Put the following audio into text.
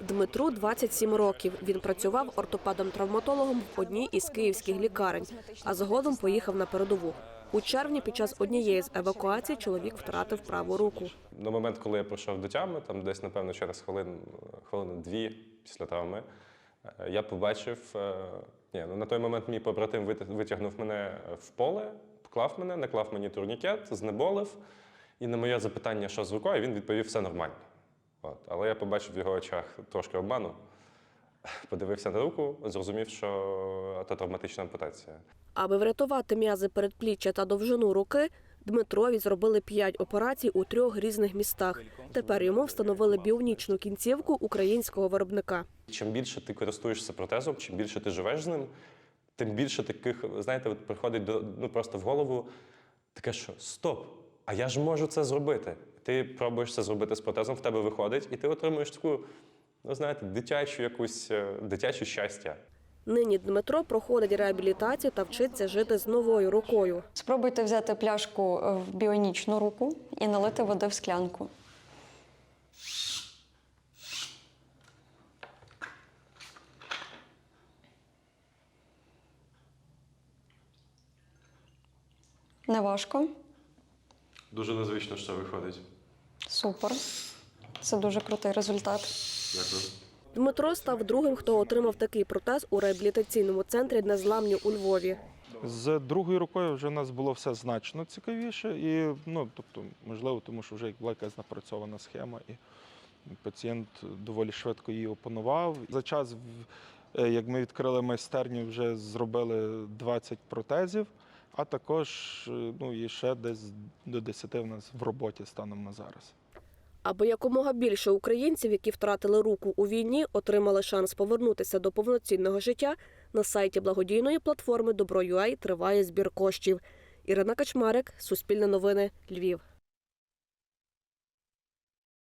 Дмитру 27 років. Він працював ортопедом-травматологом в одній із київських лікарень, а згодом поїхав на передову. У червні під час однієї з евакуацій чоловік втратив праву руку. На момент, коли я прийшов до тями, там десь, напевно, через хвилин, хвилини дві після травми, е, я побачив. е, Ні, ну на той момент мій побратим вит- витягнув мене в поле, поклав мене, наклав мені турнікет, знеболив. І на моє запитання, що з рукою, він відповів, все нормально. От. Але я побачив в його очах трошки обману. Подивився на руку, зрозумів, що це травматична ампутація. Аби врятувати м'язи передпліччя та довжину руки, Дмитрові зробили п'ять операцій у трьох різних містах. Тепер йому встановили біонічну кінцівку українського виробника. Чим більше ти користуєшся протезом, чим більше ти живеш з ним, тим більше таких, знаєте, приходить до, ну, просто в голову таке, що стоп, а я ж можу це зробити. Ти пробуєш це зробити з протезом, в тебе виходить, і ти отримуєш таку, ну знаєте, дитячу якусь е, дитяче щастя. Нині Дмитро проходить реабілітацію та вчиться жити з новою рукою. Спробуйте взяти пляшку е, в біонічну руку і налити води в склянку. Не важко. Дуже незвично, що виходить. Супер. Це дуже крутий результат. Дякую. Дмитро став другим, хто отримав такий протез у реабілітаційному центрі Незламні у Львові. З другою рукою вже в нас було все значно цікавіше, і ну тобто, можливо, тому що вже як була якась напрацьована схема, і пацієнт доволі швидко її опанував. За час, е, як ми відкрили майстерню, вже зробили 20 протезів, а також е, ну і ще десь до 10 в нас в роботі станом на зараз. Аби якомога більше українців, які втратили руку у війні, отримали шанс повернутися до повноцінного життя, на сайті благодійної платформи Добро.ua триває збір коштів. Ірина Качмарик, Суспільне новини, Львів.